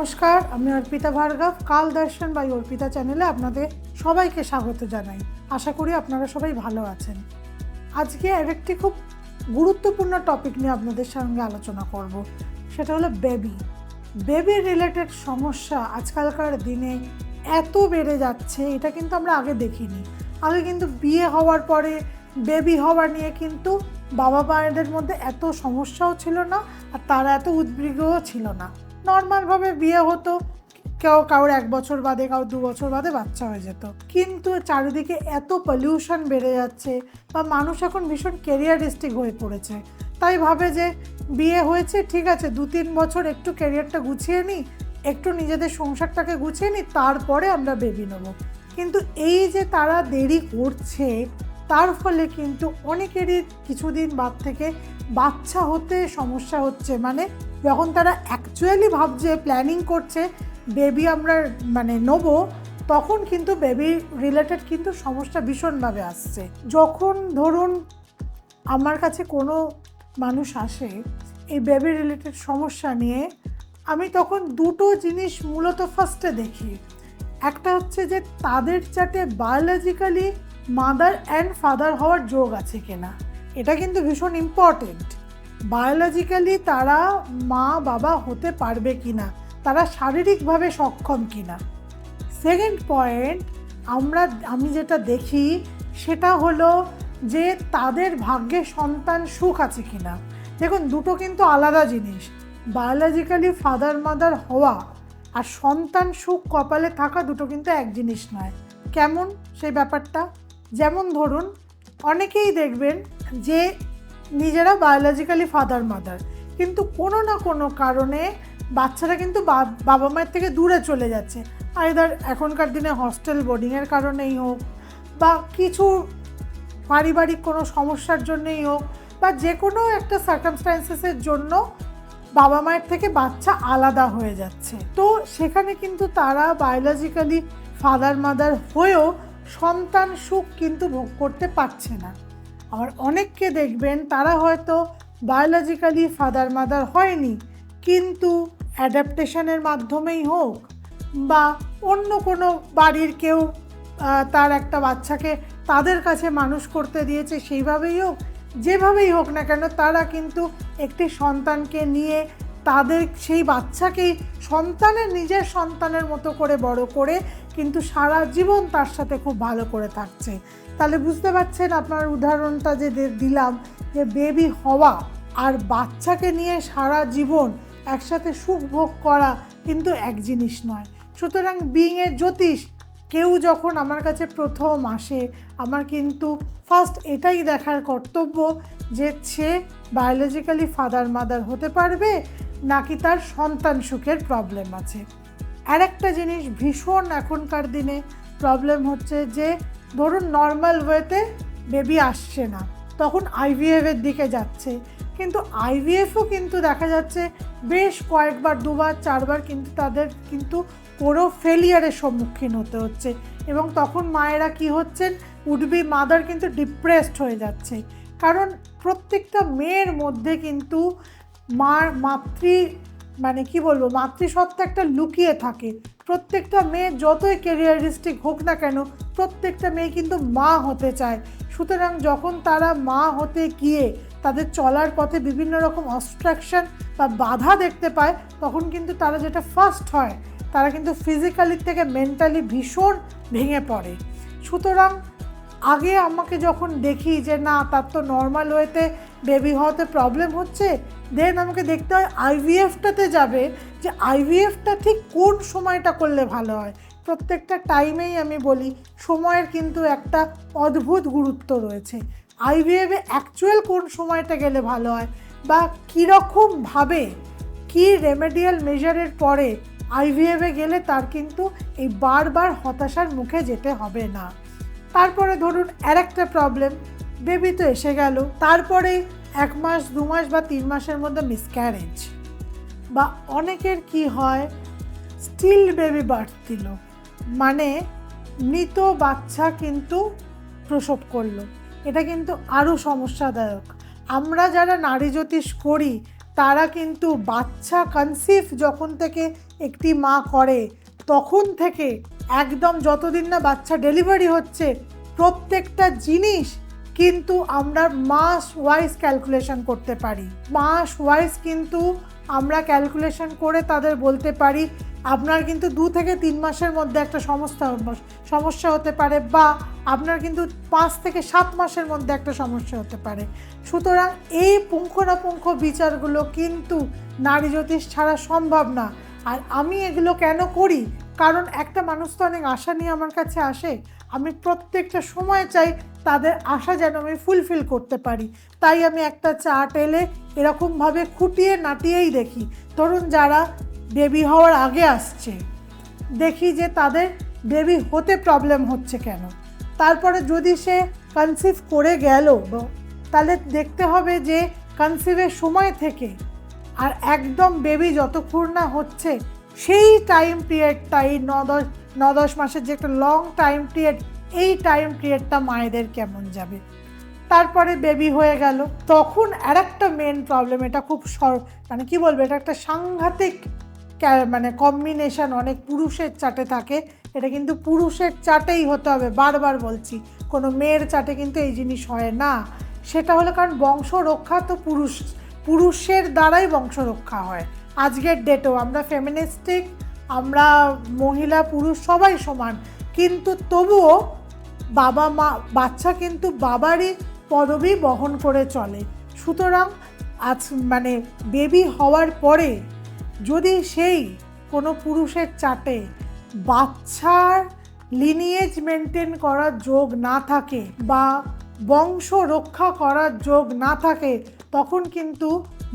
নমস্কার, আমি অর্পিতা ভার্গব, কাল দর্শন বাই অর্পিতা চ্যানেলে আপনাদের সবাইকে স্বাগত জানাই। আশা করি আপনারা সবাই ভালো আছেন। আজকে আরেকটি খুব গুরুত্বপূর্ণ টপিক নিয়ে আপনাদের সঙ্গে আলোচনা করব। সেটা হলো বেবি। বেবি রিলেটেড সমস্যা আজকালকার দিনে এত বেড়ে যাচ্ছে, এটা কিন্তু আমরা আগে দেখিনি। আগে কিন্তু বিয়ে হওয়ার পরে বেবি হওয়া নিয়ে কিন্তু বাবা মায়েদের মধ্যে এত সমস্যাও ছিল না, আর তারা এত উদ্বিগ্নও ছিল না। নর্মালভাবে বিয়ে হতো, কেউ কারোর এক বছর বাদে, কারোর দু বছর বাদে বাচ্চা হয়ে যেত। কিন্তু চারিদিকে এত পলিউশন বেড়ে যাচ্ছে বা মানুষ এখন ভীষণ কেরিয়ারিস্টিক হয়ে পড়েছে। তাই ভাবে যে বিয়ে হয়েছে, ঠিক আছে, দু তিন বছর একটু ক্যারিয়ারটা গুছিয়ে নিই একটু নিজেদের সংসারটাকে গুছিয়ে নিই তারপরে আমরা বেবি নেব। কিন্তু এই যে তারা দেরি করছে, তার ফলে কিন্তু অনেকেরই কিছুদিন বাদ থেকে বাচ্চা হতে সমস্যা হচ্ছে। মানে যখন তারা অ্যাকচুয়ালি ভাবছে প্ল্যানিং করছে বেবি আমরা মানে নেব, তখন কিন্তু বেবি রিলেটেড কিন্তু সমস্যা ভীষণভাবে আসছে। যখন ধরুন আমার কাছে কোনো মানুষ আসে, এই বেবি রিলেটেড সমস্যা নিয়ে, আমি তখন দুটো জিনিস মূলত ফার্স্টে দেখি। একটা হচ্ছে যে, তাদের যাতে বায়োলজিক্যালি মাদার অ্যান্ড ফাদার হওয়ার যোগ আছে কিনা, এটা কিন্তু ভীষণ ইম্পর্টেন্ট বায়োলজিক্যালি তারা মা, বাবা হতে পারবে কি না তারা শারীরিকভাবে সক্ষম কি না সেকেন্ড পয়েন্ট আমরা, আমি যেটা দেখি সেটা হলো যে তাদের ভাগ্যে সন্তান সুখ আছে কি না দেখুন, দুটো কিন্তু আলাদা জিনিস। বায়োলজিক্যালি ফাদার মাদার হওয়া আর সন্তান সুখ কপালে থাকা দুটো কিন্তু এক জিনিস নয়। কেমন সেই ব্যাপারটা? যেমন ধরুন, অনেকেই দেখবেন যে নিজেরা বায়োলজিক্যালি ফাদার মাদার কিন্তু কোনো না কোনো কারণে বাচ্চারা কিন্তু বাবা মায়ের থেকে দূরে চলে যাচ্ছে। আইদার এখনকার দিনে হস্টেল বোর্ডিংয়ের কারণেই হোক, বা কিছু পারিবারিক কোনো সমস্যার জন্যেই হোক, বা যে কোনো একটা সার্কামস্ট্যান্সেসের জন্য বাবা মায়ের থেকে বাচ্চা আলাদা হয়ে যাচ্ছে। তো সেখানে কিন্তু তারা বায়োলজিক্যালি ফাদার মাদার হয়েও সন্তান সুখ কিন্তু ভোগ করতে পারছে না। আবার অনেককে দেখবেন তারা হয়তো বায়োলজিক্যালি ফাদার মাদার হয়নি, কিন্তু অ্যাডাপ্টেশনের মাধ্যমেই হোক বা অন্য কোনো বাড়ির কেউ তার একটা বাচ্চাকে তাদের কাছে মানুষ করতে দিয়েছে সেইভাবেই হোক, যেভাবেই হোক না কেন তারা কিন্তু একটি সন্তানকে নিয়ে তাদের সেই বাচ্চাকেই সন্তানের নিজের সন্তানের মতো করে বড় করে কিন্তু সারা জীবন তার সাথে খুব ভালো করে থাকছে। তাহলে বুঝতে পারছেন আপনার উদাহরণটা যে দিলাম যে বেবি হওয়া আর বাচ্চাকে নিয়ে সারা জীবন একসাথে সুখ ভোগ করা কিন্তু এক জিনিস নয়। সুতরাং বিংয়ের জ্যোতিষ, কেউ যখন আমার কাছে প্রথম আসে, আমার কিন্তু ফার্স্ট এটাই দেখার কর্তব্য যে সে বায়োলজিক্যালি ফাদার মাদার হতে পারবে নাকি তার সন্তান সুখের প্রবলেম আছে? আর একটা জিনিস ভীষণ এখনকার দিনে প্রবলেম হচ্ছে যে, ধরুন নর্মাল ওয়েতে বেবি আসছে না, তখন আইভিএফের দিকে যাচ্ছে। কিন্তু আইভিএফও কিন্তু দেখা যাচ্ছে বেশ কয়েকবার, দুবার, চারবার কিন্তু তাদের কিন্তু পুরো ফেলিয়ারের সম্মুখীন হতে হচ্ছে। এবং তখন মায়েরা কি হচ্ছেন? উডবি মাদার কিন্তু ডিপ্রেসড হয়ে যাচ্ছে। কারণ প্রত্যেকটা মেয়ের মধ্যে কিন্তু মার মাতৃ মানে কি বলব মাতৃসত্তা একটা লুকিয়ে থাকে। প্রত্যেকটা মেয়ে যতই ক্যারিয়ারিস্টিক হোক না কেন, প্রত্যেকটা মেয়ে কিন্তু মা হতে চায়। সুতরাং যখন তারা মা হতে গিয়ে তাদের চলার পথে বিভিন্ন রকম অবস্ট্রাকশন বা বাধা দেখতে পায়, তখন কিন্তু তারা যেটা ফার্স্ট হয়, তারা কিন্তু ফিজিক্যালি থেকে মেন্টালি ভীষণ ভেঙে পড়ে। সুতরাং আগে আমাকে যখন দেখি যে না, তার তো নর্মাল ওয়েতে বেবি হওয়াতে প্রবলেম হচ্ছে দেন আমাকে দেখতে হয় আইভিএফটাতে যাবে যে আইভিএফটা ঠিক কোন সময়টা করলে ভালো হয়? প্রত্যেকটা টাইমেই আমি বলি, সময়ের কিন্তু একটা অদ্ভুত গুরুত্ব রয়েছে। আইভিএফে অ্যাকচুয়াল কোন সময়টা গেলে ভালো হয় বা কীরকমভাবে কী রেমেডিয়াল মেজারের পরে আইভিএফে গেলে তার কিন্তু এই বারবার হতাশার মুখে যেতে হবে না। তারপরে ধরুন আর একটা প্রবলেম বেবি তো এসে গেল, তারপরে এক মাস, দু মাস বা তিন মাসের মধ্যে মিসক্যারেজ বা অনেকের কি হয় স্টিল বেবি বার্থ দিল মানে মৃত বাচ্চা কিন্তু প্রসব করল। এটা কিন্তু আরও সমস্যাদায়ক। আমরা যারা নারী জ্যোতিষ করি, তারা কিন্তু বাচ্চা কনসিভ যখন থেকে একটি মা করে, তখন থেকে একদম যতদিন না বাচ্চা ডেলিভারি হচ্ছে, প্রত্যেকটা জিনিস কিন্তু আমরা মাস ওয়াইজ ক্যালকুলেশন করতে পারি। মাস ওয়াইজ কিন্তু আমরা ক্যালকুলেশন করে তাদের বলতে পারি, আপনার কিন্তু দু থেকে তিন মাসের মধ্যে একটা সমস্যা সমস্যা হতে পারে বা আপনার কিন্তু পাঁচ থেকে সাত মাসের মধ্যে একটা সমস্যা হতে পারে। সুতরাং এই পুঙ্খানুপুঙ্খ বিচারগুলো কিন্তু নারী জ্যোতিষ ছাড়া সম্ভব না। আর আমি এগুলো কেন করি? কারণ একটা মানুষ তো অনেক আশা নিয়ে আমার কাছে আসে, আমি প্রত্যেকটা সময় চাই তাদের আশা যেন আমি ফুলফিল করতে পারি। তাই আমি একটা চার্ট এলে এরকমভাবে খুঁটিয়ে নাটিয়েই দেখি। ধরুন যারা বেবি হওয়ার আগে আসছে, দেখি যে তাদের বেবি হতে প্রবলেম হচ্ছে কেন। তারপরে যদি সে কনসিভ করে গেল, তাহলে দেখতে হবে যে কনসিভের সময় থেকে আর একদম বেবি যতক্ষণ না হচ্ছে সেই টাইম পিরিয়ডটা এই ন দশ ন দশ মাসের যে একটা লং টাইম পিরিয়ড এই টাইম পিরিয়ডটা মায়েদের কেমন যাবে? তারপরে বেবি হয়ে গেল, তখন আর একটা মেন প্রবলেম এটা খুব সর মানে কি বলব, এটা একটা সাংঘাতিক মানে কম্বিনেশন অনেক পুরুষের চাটে থাকে, এটা কিন্তু পুরুষের চাটেই হতে হবে, বারবার বলছি, কোনো মেয়ের চাটে কিন্তু এই জিনিস হয় না, সেটা হলো কারণ বংশ রক্ষা তো পুরুষ, পুরুষের দ্বারাই বংশ রক্ষা হয়। আজকের ডেটেও আমরা ফেমিনিস্টিক আমরা মহিলা, পুরুষ সবাই সমান। কিন্তু তবুও বাবা মা, বাচ্চা কিন্তু বাবারই পদবি বহন করে চলে। সুতরাং আজ মানে বেবি হওয়ার পরে যদি সেই কোনো পুরুষের চাটে বাচ্চার লিনিয়েজ মেনটেন করার যোগ না থাকে বা বংশ রক্ষা করার যোগ না থাকে, তখন কিন্তু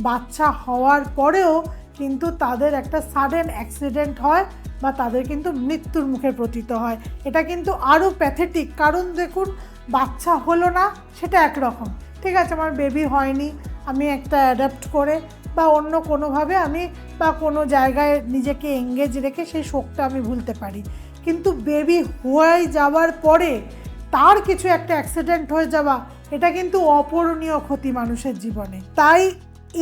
বাচ্চা হওয়ার পরেও কিন্তু তাদের একটা সাডেন অ্যাক্সিডেন্ট হয় বা তাদের কিন্তু মৃত্যুর মুখে পতিত হয়। এটা কিন্তু আরও প্যাথেটিক কারণ দেখুন, বাচ্চা হলো না, সেটা একরকম। ঠিক আছে, আমার বেবি হয়নি, আমি একটা অ্যাডাপ্ট করে বা অন্য কোনোভাবে আমি বা কোনো জায়গায় নিজেকে এঙ্গেজ রেখে সেই শোকটা আমি ভুলতে পারি। কিন্তু বেবি হয়ে যাওয়ার পরে তার কিছু একটা অ্যাক্সিডেন্ট হয়ে যাওয়া, এটা কিন্তু অপূরণীয় ক্ষতি মানুষের জীবনে। তাই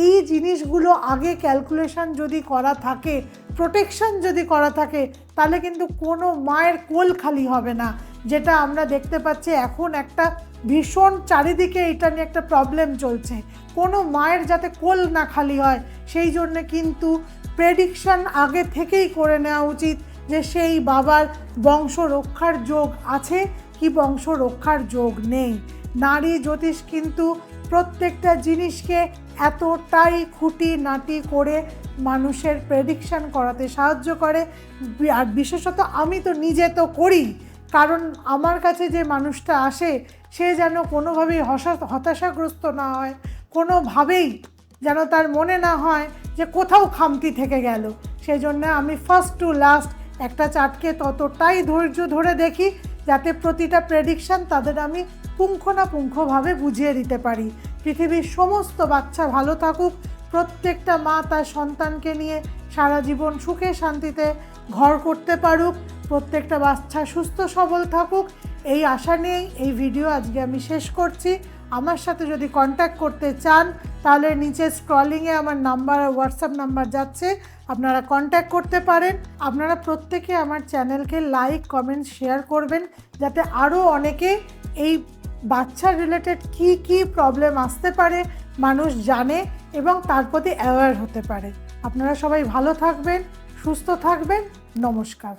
এই জিনিসগুলো আগে ক্যালকুলেশন যদি করা থাকে প্রোটেকশন যদি করা থাকে, তাহলে কিন্তু কোনো মায়ের কোল খালি হবে না। যেটা আমরা দেখতে পাচ্ছি, এখন একটা ভীষণ চারিদিকে এটা নিয়ে একটা প্রবলেম চলছে। কোনো মায়ের যাতে কোল না খালি হয়, সেই জন্য কিন্তু প্রেডিকশন আগে থেকেই করে নেওয়া উচিত যে সেই বাবার বংশ রক্ষার যোগ আছে কি বংশ রক্ষার যোগ নেই। নারী জ্যোতিষ কিন্তু প্রত্যেকটা জিনিসকে এতটাই খুঁটি নাটি করে মানুষের প্রেডিকশান করাতে সাহায্য করে। আর বিশেষত আমি তো নিজে তো করি। কারণ আমার কাছে যে মানুষটা আসে, সে যেন কোনোভাবেই হসা, হতাশাগ্রস্ত না হয়। কোনোভাবেই যেন তার মনে না হয় যে কোথাও খামতি থেকে গেল। সেই জন্য আমি ফার্স্ট টু লাস্ট একটা চাটকে ততটাই ধৈর্য ধরে দেখি, যাতে প্রতিটা প্রেডিকশন তাদের আমি পুঙ্খানুপুঙ্খভাবে বুঝিয়ে দিতে পারি। পৃথিবীর সমস্ত বাচ্চা ভালো থাকুক, প্রত্যেকটা মা তার সন্তানকে নিয়ে সারা জীবন সুখে শান্তিতে ঘর করতে পারুক, প্রত্যেকটা বাচ্চা সুস্থ সবল থাকুক। এই আশা নিয়েই এই ভিডিও আজকে আমি শেষ করছি। আমার সাথে যদি কন্ট্যাক্ট করতে চান, তাহলে নিচে স্ক্রলিংয়ে আমার নাম্বার আর হোয়াটসঅ্যাপ নাম্বার যাচ্ছে। আপনারা কন্ট্যাক্ট করতে পারেন। আপনারা প্রত্যেকে আমার চ্যানেলকে লাইক কমেন্ট শেয়ার করবেন, যাতে আরও অনেকে এই বাচ্চা রিলেটেড কি কি প্রবলেম আসতে পারে, মানুষ জানে এবং তার প্রতি অ্যাওয়ার হতে পারে। আপনারা সবাই ভালো থাকবেন, সুস্থ থাকবেন, নমস্কার।